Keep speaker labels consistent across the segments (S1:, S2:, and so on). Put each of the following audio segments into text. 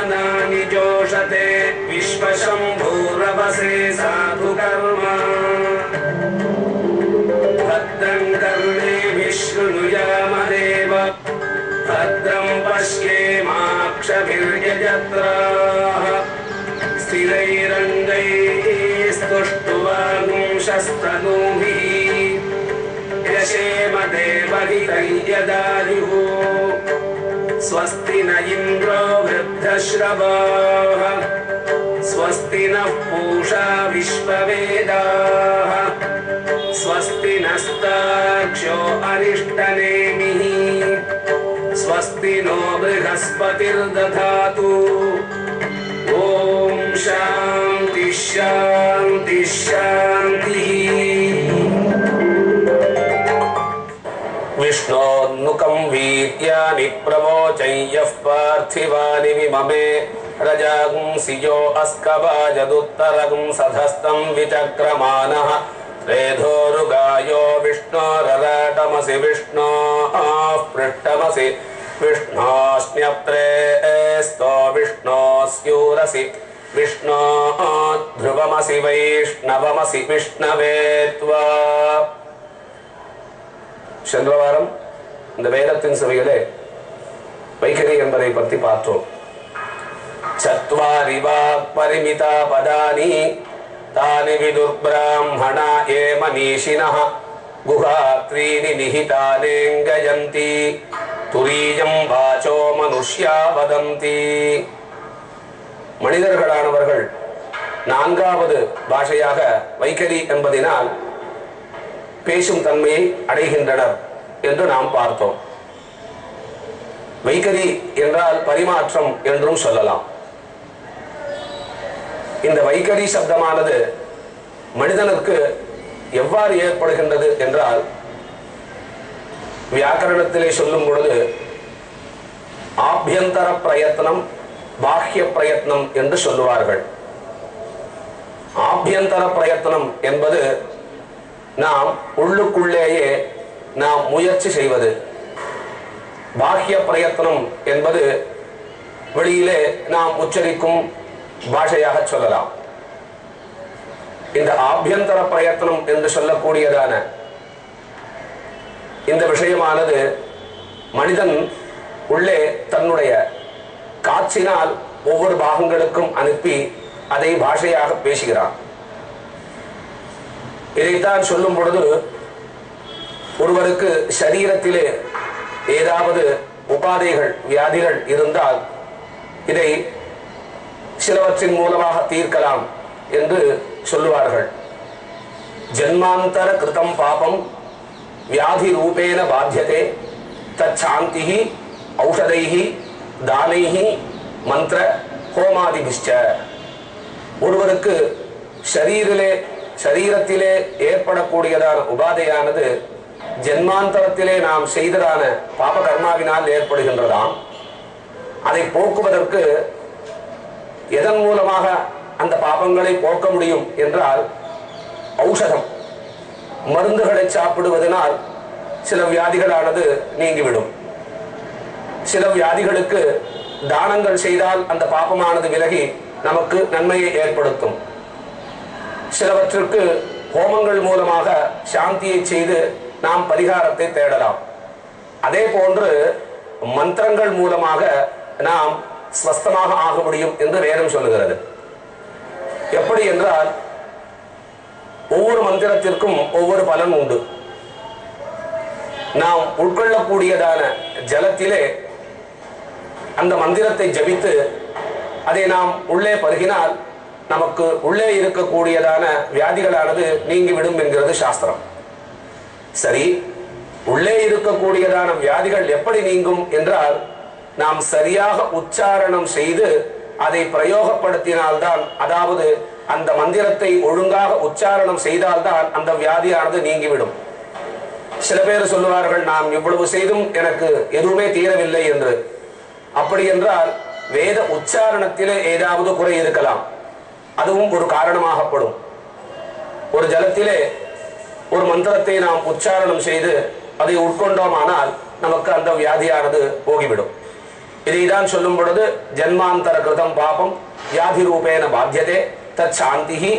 S1: हवनानि जोषते विश्वशम्भूरवसे साधु कर्म। भद्रं कर्णेभिः शृणुयामदेव भद्रं पश्येमाक्षभिर्यजत्राः स्थिरैरङ्गैस्तुष्टुवागुंशस्तनूभिः यशेम देवहितं यदायुः स्वस्ति न इन्द्रो वृद्धश्रवाः। स्वस्ति नः पूषा विश्ववेदाः। स्वस्ति नस्तार्क्ष्यो अरिष्टनेमिः स्वस्ति नो बृहस्पतिर्दधातु। ॐ शान्ति शान्ति शान्तिः वीर्यानि प्रमोचय्यः पार्थिवानि विममे। रजागुंसि यो सधस्तं विचक्रमानः। रेधोरुगायो विष्णोरराटमसि विष्णो पृष्ठमसि। विष्णोऽश्न्यप्त्रे स्तो विष्णो स्यूरसि विष्णो ध्रुवमसि वैष्णवमसि विष्णवे त्वा। शनिवारम् இந்த வேதத்தின் சபையிலே வைகரி என்பதை பற்றி பார்த்தோம். சத்வாரி பரிமிதா பதானி தானி விதுர்பிராமணா ஏ மனீஷினः குஹாத்ரீனி நிஹிதானேங்கயந்தி துரீயம் வாச்சோ மனுஷ்யா வதந்தி. மனிதர்களானவர்கள் நான்காவது பாஷையாக வைகரி என்பதினால் பேசும் தன்மையை அடைகின்றனர். என்று நாம் பார்த்தோம். வைகரி என்றால் பரிமாற்றம் என்றும் சொல்லலாம். இந்த வைகரி சப்தமானது மனிதனுக்கு எவ்வாறு ஏற்படுகின்றது என்றால் வியாக்கரணத்திலே சொல்லும் பொழுது ஆபியந்தர பிரயத்னம் பாஹ்ய பிரயத்னம் என்று சொல்லுவார்கள். ஆபியந்தர பிரயத்னம் என்பது நாம் உள்ளுக்குள்ளேயே நாம் முயற்சி செய்வது. பாக்கிய பிரயத்தனம் என்பது வெளியிலே நாம் உச்சரிக்கும் பாஷையாக சொல்லலாம். இந்த ஆபியந்தர பிரயத்தனம் என்று சொல்லக்கூடியதான இந்த விஷயமானது மனிதன் உள்ளே தன்னுடைய காற்றினால் ஒவ்வொரு பாகங்களுக்கும் அனுப்பி அதை பாஷையாக பேசுகிறான். இதைத்தான் சொல்லும் பொழுது ஒருவருக்கு சரீரத்திலே ஏதாவது உபாதைகள் வியாதிகள் இருந்தால் இதை சிலவற்றின் மூலமாக தீர்க்கலாம் என்று சொல்லுவார்கள். ஜென்மாந்தர கிருதம் பாபம் வியாதி ரூபேன பாத்தியதே தச்சாந்தி ஔஷதைஹி தானைஹி மந்திர ஹோமாதிபிஷ்ட. ஒருவருக்கு ஷரீரிலே சரீரத்திலே ஏற்படக்கூடியதான உபாதையானது ஜென்மாந்தரத்திலே நாம் செய்ததான பாப கர்மாவினால் ஏற்படுகின்றதாம். அதை போக்குவதற்கு எதன் மூலமாக அந்த பாபங்களை போக்க முடியும் என்றால் ஔஷதம். மருந்துகளை சாப்பிடுவதனால் சில வியாதிகளானது நீங்கிவிடும். சில வியாதிகளுக்கு தானங்கள் செய்தால் அந்த பாபமானது விலகி நமக்கு நன்மையை ஏற்படுத்தும். சிலவற்றிற்கு ஹோமங்கள் மூலமாக சாந்தியை செய்து நாம் பரிகாரத்தை தேடலாம். அதே போன்று மந்திரங்கள் மூலமாக நாம் ஸ்வஸ்தமாக ஆக முடியும் என்று வேதம் சொல்லுகிறது. எப்படி என்றால் ஒவ்வொரு மந்திரத்திற்கும் ஒவ்வொரு பலன் உண்டு. நாம் உட்கொள்ளக்கூடியதான ஜலத்திலே அந்த மந்திரத்தை ஜபித்து அதை நாம் உள்ளே பருகினால் நமக்கு உள்ளே இருக்கக்கூடியதான வியாதிகளானது நீங்கிவிடும் என்கிறது சாஸ்திரம். சரி உள்ளே இருக்கக்கூடியதான வியாதிகள் எப்படி நீங்கும் என்றால் நாம் சரியாக உச்சாரணம் செய்து அதை பிரயோகப்படுத்தினால்தான் அதாவது அந்த மந்திரத்தை ஒழுங்காக உச்சாரணம் செய்தால்தான் அந்த வியாதியானது நீங்கிவிடும். சில பேர் சொல்லுவார்கள் நாம் இவ்வளவு செய்தும் எனக்கு எதுவுமே தீரவில்லை என்று. அப்படி என்றால் வேத உச்சாரணத்திலே ஏதாவது குறை இருக்கலாம். அதுவும் ஒரு காரணமாகப்படும். ஒரு ஜலத்திலே ஒரு மந்திரத்தை நாம் உச்சாரணம் செய்து அதை உட்கொண்டோமானால் நமக்கு அந்த வியாதியானது போகிவிடும். இதைதான் சொல்லும் பொழுது ஜென்மாந்தர கிருதம் பாபம் வியாதி ரூபேன பாத்தியதே தத் சாந்திஹி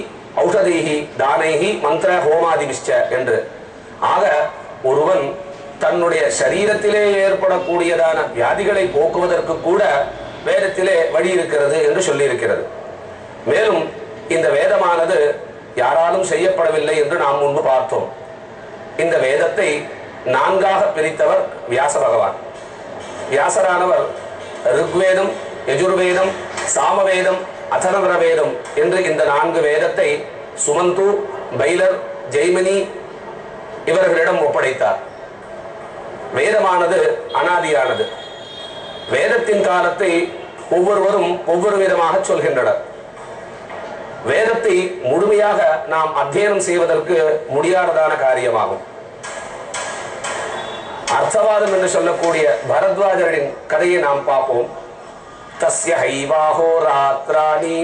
S1: ஔஷதிஹி தானைஹி மந்திர ஹோமாதிபிஷ்ட என்று. ஆக ஒருவன் தன்னுடைய சரீரத்திலே ஏற்படக்கூடியதான வியாதிகளை போக்குவதற்கு கூட வேதத்திலே வழி இருக்கிறது என்று சொல்லியிருக்கிறது. மேலும் இந்த வேதமானது யாராலும் செய்யப்படவில்லை என்று நாம் முன்பு பார்த்தோம். இந்த வேதத்தை நான்காக பிரித்தவர் வியாச பகவான் வியாசரானவர் ருக்வேதம் யஜுர்வேதம் சாமவேதம் அதர்வண வேதம் என்று இந்த நான்கு வேதத்தை சுமந்து பைலர் ஜெய்மினி இவர்களிடம் ஒப்படைத்தார். வேதமானது அனாதியானது. வேதத்தின் காலத்தை ஒவ்வொருவரும் ஒவ்வொரு விதமாக சொல்கின்றனர். வேதத்தை முழுமையாக நாம் அத்தியனம் செய்வதற்கு முடியாததான காரியமாகும். அர்த்தவாதம் என்று சொல்லக்கூடிய பரத்வாஜரின் கதையை நாம் பார்ப்போம். தஸ்ய ஹைவாஹோ ராத்ராணி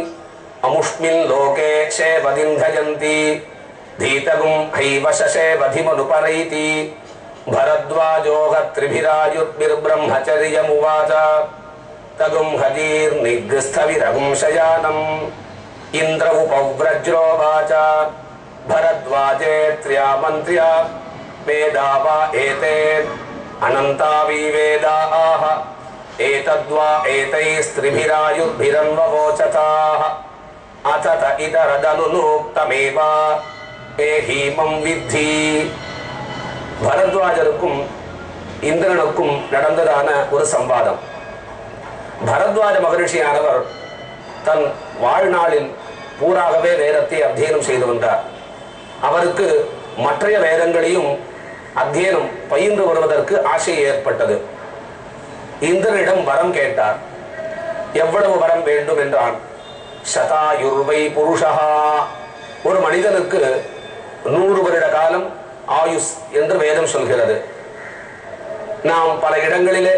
S1: அமுஷ்மின் லோகே ஷேவதிந்தயந்தி தீதகும் ஹைவ ஷேவதிமனுபரைதி பரத்வாஜோக திரிபிராயுர்பிர்பிரம்மச்சரியமுவாச்ச தகும் ஹதீர் நிகிருஸ்தவிரகும் சயானம் இந்திர உபவ்ரஜ்ரோவாச்ச भरद्वाजे त्र्या मन्त्र्या वेदा वा एते अनन्ता वि वेदा आह एतद्वा एतैस्त्रिभिरायुर्भिरन्ववोचताः अथ त इतरदनुनोक्तमेव एहीमं विद्धि பரத்வாஜருக்கும் இந்திரனுக்கும் நடந்ததான ஒரு சம்வாதம் பரத்வாஜ மகரிஷியானவர் தன் வாழ்நாளில் பூராகவே வேதத்தை அத்தியனம் செய்து வந்தார். அவருக்கு மற்றைய வேதங்களையும் அத்தியனம் பயின்று வருவதற்கு ஆசை ஏற்பட்டது. இந்திரனிடம் வரம் கேட்டார். எவ்வளவு வரம் வேண்டும்? என்றான். சதாயுர்வை புருஷா. ஒரு மனிதனுக்கு நூறு வருட காலம் ஆயுஸ் என்று வேதம் சொல்கிறது. நாம் பல இடங்களிலே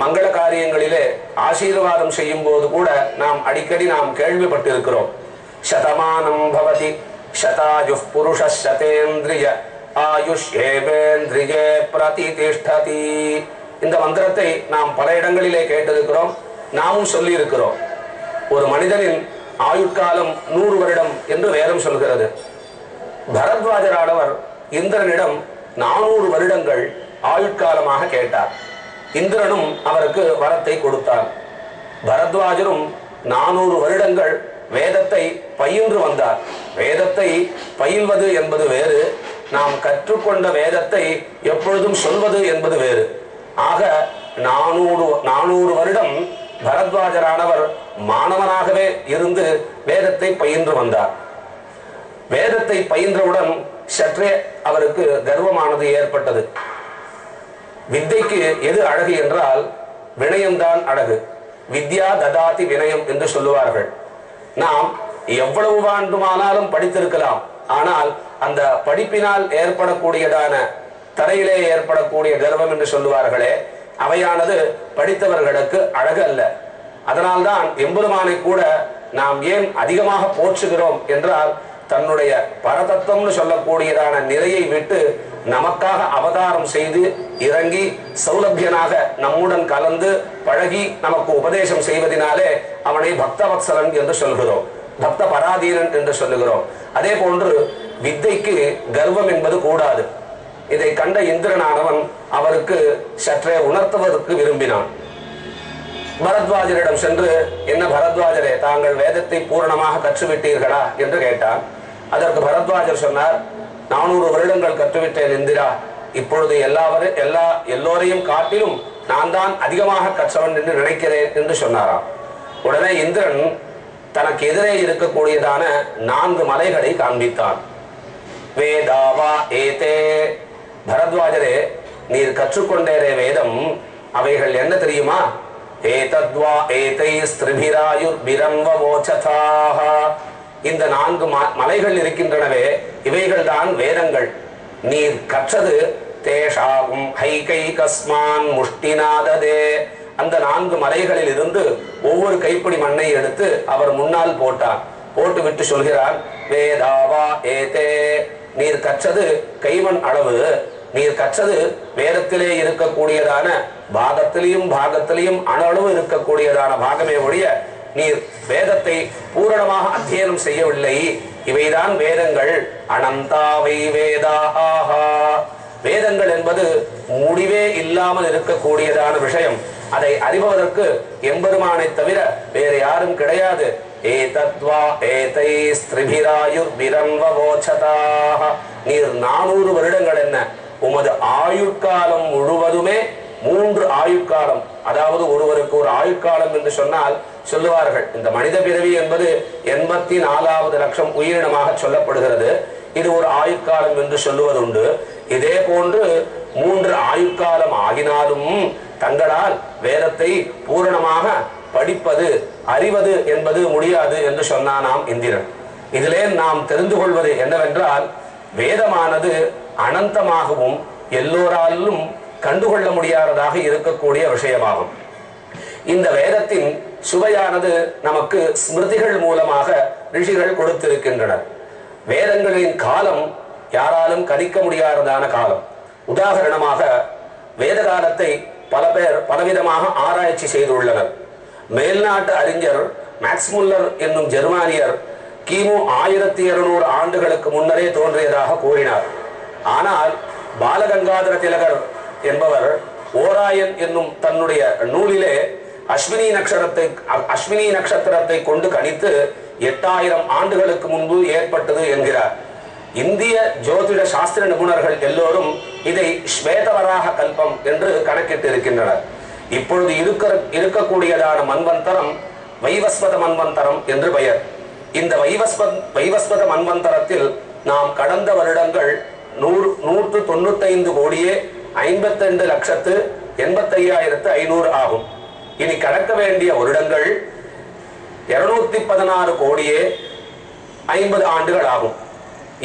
S1: மங்கள காரியங்களிலே ஆசீர்வாதம் செய்யும் போது கூட நாம் அடிக்கடி நாம் கேள்விப்பட்டிருக்கிறோம். சதமானம் பவதி சதாயு புருஷ சதேந்திரிய ஆயுஷ் ஏவேந்திரியே பிரதிதிஷ்டதி. இந்த மந்திரத்தை நாம் பல இடங்களிலே கேட்டிருக்கிறோம் நாமும் சொல்லி இருக்கிறோம் ஒரு மனிதனின் ஆயுட்காலம் நூறு வருடம் என்று வேதம் சொல்கிறது. பரத்வாஜரானவர் இந்திரனிடம் நானூறு வருடங்கள் ஆயுட்காலமாக கேட்டார். இந்திரனும் அவருக்கு வரத்தை கொடுத்தார். பரத்வாஜரும் நானூறு வருடங்கள் வேதத்தை பயின்று வந்தார். வேதத்தை பயில்வது என்பது வேறு நாம் கற்றுக்கொண்ட வேதத்தை எப்பொழுதும் சொல்வது என்பது வேறு. ஆக நானூறு நானூறு வருடம் பரத்வாஜரானவர் மாணவனாகவே இருந்து வேதத்தை பயின்று வந்தார். வேதத்தை பயின்றவுடன் சற்றே அவருக்கு கர்வமானது ஏற்பட்டது. வித்தைக்கு எது அழகு என்றால் வினயம்தான் அழகு. வித்யா ததாதி வினயம் என்று சொல்லுவார்கள். நாம் எவ்வளவு வேண்டுமானாலும் படித்திருக்கலாம். ஆனால் அந்த படிப்பினால் ஏற்படக்கூடியதான தரையிலே ஏற்படக்கூடிய கர்வம் என்று சொல்லுவார்களே அவையானது படித்தவர்களுக்கு அழகு அல்ல. அதனால்தான் எம்பெருமானை கூட நாம் ஏன் அதிகமாக போற்றுகிறோம் என்றால் தன்னுடைய பரதத்துவம்னு சொல்லக்கூடியதான நிலையை விட்டு நமக்காக அவதாரம் செய்து இறங்கி சௌலபியனாக நம்முடன் கலந்து பழகி நமக்கு உபதேசம் செய்வதனாலே அவனை பக்தவத்சலன் என்று சொல்கிறோம். பக்த பராதீனன் என்று சொல்லுகிறோம். அதே போன்று வித்தைக்கு கர்வம் என்பது கூடாது. இதை கண்ட இந்திரனானவன் அவருக்கு சற்றே உணர்த்துவதற்கு விரும்பினான். பரத்வாஜரிடம் சென்று என்ன பரத்வாஜரே தாங்கள் வேதத்தை பூரணமாக கற்றுவிட்டீர்களா என்று கேட்டான். அதற்கு பரத்வாஜர் சொன்னார் நானூறு வருடங்கள் கற்றுவிட்டேன் இந்திரா. இப்பொழுது எல்லாவரு எல்லா எல்லோரையும் காட்டிலும் நான் தான் அதிகமாக கற்றவன் என்று நினைக்கிறேன் என்று சொன்னாராம். உடனே இந்திரன் தனக்கு எதிரே இருக்கக்கூடியதான நான்கு மலைகளை காண்பித்தான். வேதாவா ஏதே. பரத்வாஜரே நீர் கற்றுக்கொண்டேரே வேதம். அவைகள் என்ன தெரியுமா? ஏதத்வா ஏதை ஸ்திரிபிராயுர் பிரம்வமோச்சதாக இந்த நான்கு ம- மலைகள் இருக்கின்றனவே இவைகள் தான் வேதங்கள். நீர் கற்றது தேஷாகும் ஹைகை கஸ்மான் முஷ்டிநாததே. அந்த நான்கு மலைகளில் இருந்து ஒவ்வொரு கைப்பிடி மண்ணை எடுத்து அவர் முன்னால் போட்டார். போட்டுவிட்டு சொல்கிறார் வேதாவா ஏதே. நீர் கற்றது கைமண் அளவு நீர் கற்றது வேதத்திலே இருக்கக்கூடியதான பாகத்திலையும் பாகத்திலையும் அணளவு இருக்கக்கூடியதான பாகமே ஒழிய நீர் வேதத்தை பூரணமாக அத்தியனம் செய்யவில்லை. இவைதான் வேதங்கள். அனந்தாவை வேதாஹா வேதங்கள் என்பது முடிவே இல்லாமல் இருக்கக்கூடியதான விஷயம். அதை அறிபவதற்கு எம்பெருமானை தவிர வேறு யாரும் கிடையாது. ஏதத்வா ஏதை ஸ்திரிபிராயுர் விரன்வவோச்சதாக நீர் நானூறு வருடங்கள் என்ன? உமது ஆயுட்காலம் முழுவதுமே மூன்று ஆயுட்காலம். அதாவது ஒருவருக்கு ஒரு ஆயுட்காலம் என்று சொன்னால் சொல்லுவார்கள் இந்த மனித பிறவி என்பது எண்பத்தி நாலாவது லட்சம் உயிரினமாக சொல்லப்படுகிறது. இது ஒரு ஆயுட்காலம் என்று சொல்லுவதுண்டு. இதே போன்று மூன்று ஆயுட்காலம் ஆகினாலும் தங்களால் வேதத்தை பூரணமாக படிப்பது அறிவது என்பது முடியாது என்று சொன்னானாம் இந்திரன். இதிலே நாம் தெரிந்து கொள்வது என்னவென்றால் வேதமானது அனந்தமாகவும் எல்லோராலும் கண்டுகொள்ள முடியாததாக இருக்கக்கூடிய விஷயமாகும். இந்த வேதத்தின் சுவையானது நமக்கு ஸ்மிருதிகள் மூலமாக ரிஷிகள் கொடுத்திருக்கின்றனர் வேதங்களின் காலம் யாராலும் கணிக்க முடியாததான காலம். உதாரணமாக வேத காலத்தை பல பேர் பலவிதமாக ஆராய்ச்சி செய்துள்ளனர். மேல்நாட்டு அறிஞர் மேக்ஸ்முல்லர் என்னும் ஜெர்மானியர் கிமு ஆயிரத்தி இருநூறு ஆண்டுகளுக்கு முன்னரே தோன்றியதாக கூறினார். ஆனால் பாலகங்காதர திலகர் என்பவர் ஓராயன் என்னும் தன்னுடைய நூலிலே அஸ்வினி நட்சத்திரத்தை அஸ்வினி நட்சத்திரத்தை கொண்டு கணித்து எட்டாயிரம் ஆண்டுகளுக்கு முன்பு ஏற்பட்டது என்கிறார். இந்திய ஜோதிட சாஸ்திர நிபுணர்கள் எல்லோரும் இதை ஸ்வேதவராக கல்பம் என்று கணக்கிட்டு இருக்கின்றனர் இப்பொழுது இருக்கிற இருக்கக்கூடியதான மன்வந்தரம் வைவஸ்வத மன்வந்தரம் என்று பெயர். இந்த வைவஸ்வத் வைவஸ்வத மன்வந்தரத்தில் நாம் கடந்த வருடங்கள் நூறு நூற்று தொண்ணூத்தைந்து கோடியே ஐம்பத்தி ரெண்டு லட்சத்து எண்பத்தையாயிரத்து ஐநூறு ஆகும். இனி கடக்க வேண்டிய வருடங்கள் இருநூத்தி பதினாறு கோடியே ஐம்பது ஆண்டுகள் ஆகும்.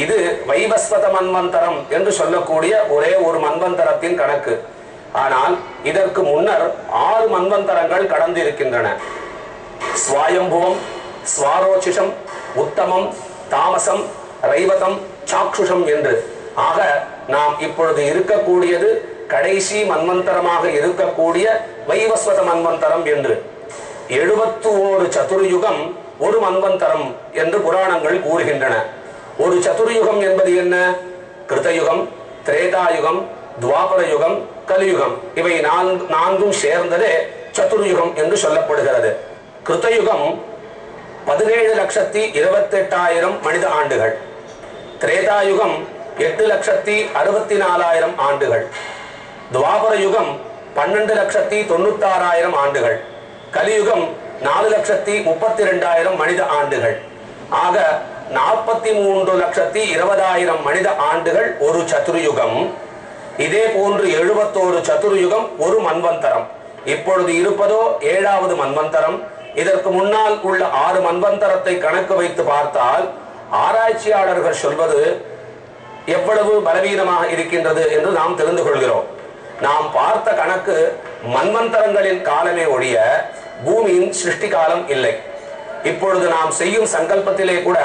S1: இது வைவஸ்வத மன்வந்தரம் என்று சொல்லக்கூடிய ஒரே ஒரு மன்வந்தரத்தின் கணக்கு. ஆனால் இதற்கு முன்னர் ஆறு மன்வந்தரங்கள் கடந்திருக்கின்றன. சுவாயம்புவம் ஸ்வாரோச்சிஷம் உத்தமம் தாமசம் ரைவதம் சாக்ஷுஷம் என்று. ஆக நாம் இப்பொழுது இருக்கக்கூடியது கடைசி மன்வந்தரமாக இருக்கக்கூடிய வைவஸ்வத மன்வந்தரம் என்று. எழுபத்து ஓரு சதுர்யுகம் ஒரு மன்வந்தரம் என்று புராணங்கள் கூறுகின்றன. ஒரு சதுர்யுகம் என்பது என்ன? கிருதயுகம் திரேதாயுகம் துவாபர யுகம் கலியுகம். இவை நான்கு நான்கும் சேர்ந்ததே சதுர்யுகம் என்று சொல்லப்படுகிறது. கிருத்தயுகம் பதினேழு லட்சத்தி இருபத்தெட்டாயிரம் மனித ஆண்டுகள். திரேதாயுகம் எட்டு லட்சத்தி அறுபத்தி நாலாயிரம் ஆண்டுகள். துவாபர யுகம் பன்னெண்டு லட்சத்தி தொண்ணூத்தாறாயிரம் ஆண்டுகள். கலியுகம் நாலு லட்சத்தி முப்பத்தி ரெண்டாயிரம் மனித ஆண்டுகள். ஆக நாற்பத்தி மூன்று லட்சத்தி இருபதாயிரம் மனித ஆண்டுகள் ஒரு சதுர்யுகம். இதே போன்று எழுபத்தோரு சதுர்யுகம் ஒரு மன்வந்தரம். இப்பொழுது இருப்பதோ ஏழாவது மன்வந்தரம். இதற்கு முன்னால் உள்ள ஆறு மன்வந்தரத்தை கணக்கு வைத்து பார்த்தால் ஆராய்ச்சியாளர்கள் சொல்வது எவ்வளவு பலவீனமாக இருக்கின்றது என்று நாம் தெரிந்து கொள்கிறோம். நாம் பார்த்த கணக்கு மன்வந்தரங்களின் காலமே ஒழிய பூமியின் சிருஷ்டி காலம் இல்லை. இப்பொழுது நாம் செய்யும் சங்கல்பத்திலே கூட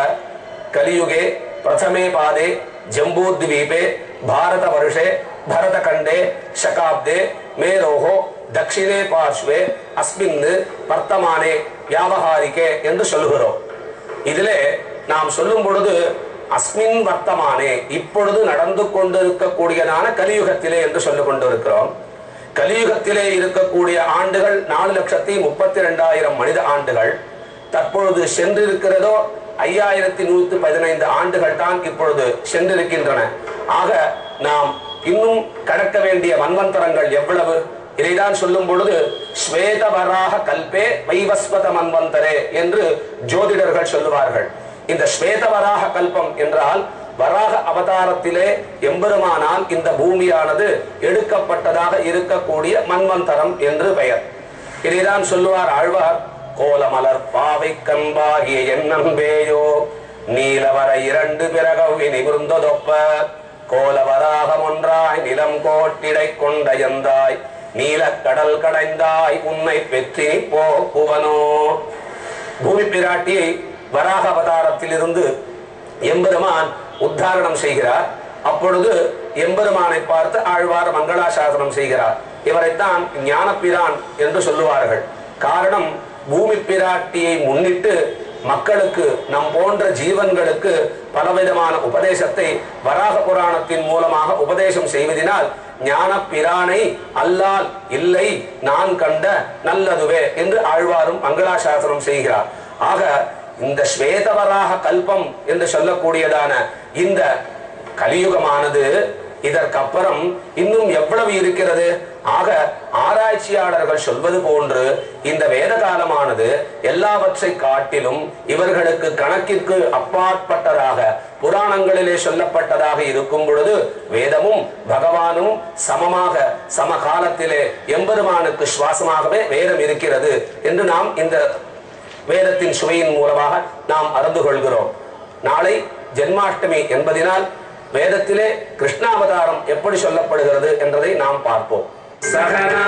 S1: கலியுகே பிரதமே பாதே ஜம்பூத்வீபே பாரத வருஷே பரதகண்டே சகாப்தே மேரோகோ தட்சிணே பார்ஷ்வே அஸ்மின் வர்த்தமானே வியாபகாரிக்கே என்று சொல்லுகிறோம். இதிலே நாம் சொல்லும் பொழுது அஸ்மின் வர்த்தமானே இப்பொழுது நடந்து கொண்டிருக்கக்கூடியதான கலியுகத்திலே என்று சொல்லிக் கொண்டிருக்கிறோம். கலியுகத்திலே இருக்கக்கூடிய ஆண்டுகள் நாலு லட்சத்தி முப்பத்தி ரெண்டாயிரம் மனித ஆண்டுகள். தற்பொழுது சென்றிருக்கிறதோ ஐயாயிரத்தி நூத்தி பதினைந்து ஆண்டுகள் தான் இப்பொழுது சென்றிருக்கின்றன. ஆக நாம் இன்னும் கடக்க வேண்டிய மன்வந்தரங்கள் எவ்வளவு? இதைதான் சொல்லும் பொழுது ஸ்வேதவராக கல்பே வைவஸ்வத மன்வந்தரே என்று ஜோதிடர்கள் சொல்லுவார்கள். இந்த ஸ்வேத வராக கல்பம் என்றால் வராக அவதாரத்திலே எம்பெருமானால் இந்த பூமியானது எடுக்கப்பட்டதாக இருக்கக்கூடிய மன்வந்தரம் என்று பெயர். இதைதான் சொல்லுவார் ஆழ்வார் கோலமலர் பாவை கம்பாகிய எண்ணம்பேயோ நீலவர இரண்டு பிறகவி நிமிர்ந்ததொப்ப கோலவராகம் ஒன்றாய் நிலம் கோட்டிடை கொண்ட எந்தாய் நீலக்கடல் கடைந்தாய் உன்னை பெற்றி போக்குவனோ பூமி பிராட்டியை வராக அவதாரத்தில் இருந்து எம்பெருமான் உத்தாரணம் செய்கிறார். அப்பொழுது எம்பெருமானை பார்த்து ஆழ்வார் மங்களாசாசனம் செய்கிறார். இவரைத்தான் ஞானப்பிரான் என்று சொல்லுவார்கள். காரணம் பூமி பிராட்டியை முன்னிட்டு மக்களுக்கு நம் போன்ற ஜீவன்களுக்கு பலவிதமான உபதேசத்தை வராக புராணத்தின் மூலமாக உபதேசம் செய்வதினால் ஞான பிரானை அல்லால் இல்லை நான் கண்ட நல்லதுவே என்று ஆழ்வாரும் மங்களாசாசனம் செய்கிறார். ஆக இந்த ஸ்வேதவராக கல்பம் என்று சொல்லக்கூடியதான இந்த கலியுகமானது இதற்கப்புறம் இன்னும் எவ்வளவு இருக்கிறது? ஆக ஆராய்ச்சியாளர்கள் சொல்வது போன்று இந்த வேத காலமானது எல்லாவற்றை காட்டிலும் இவர்களுக்கு கணக்கிற்கு அப்பாற்பட்டதாக புராணங்களிலே சொல்லப்பட்டதாக இருக்கும் பொழுது வேதமும் பகவானும் சமமாக சமகாலத்திலே எம்பெருமானுக்கு சுவாசமாகவே வேதம் இருக்கிறது என்று நாம் இந்த வேதத்தின் சுவையின் மூலமாக நாம் அறிந்து கொள்கிறோம். நாளை ஜென்மாஷ்டமி என்பதினால் வேதத்திலே கிருஷ்ணாவதாரம் எப்படி சொல்லப்படுகிறது என்றதை நாம் பார்ப்போம். சகனா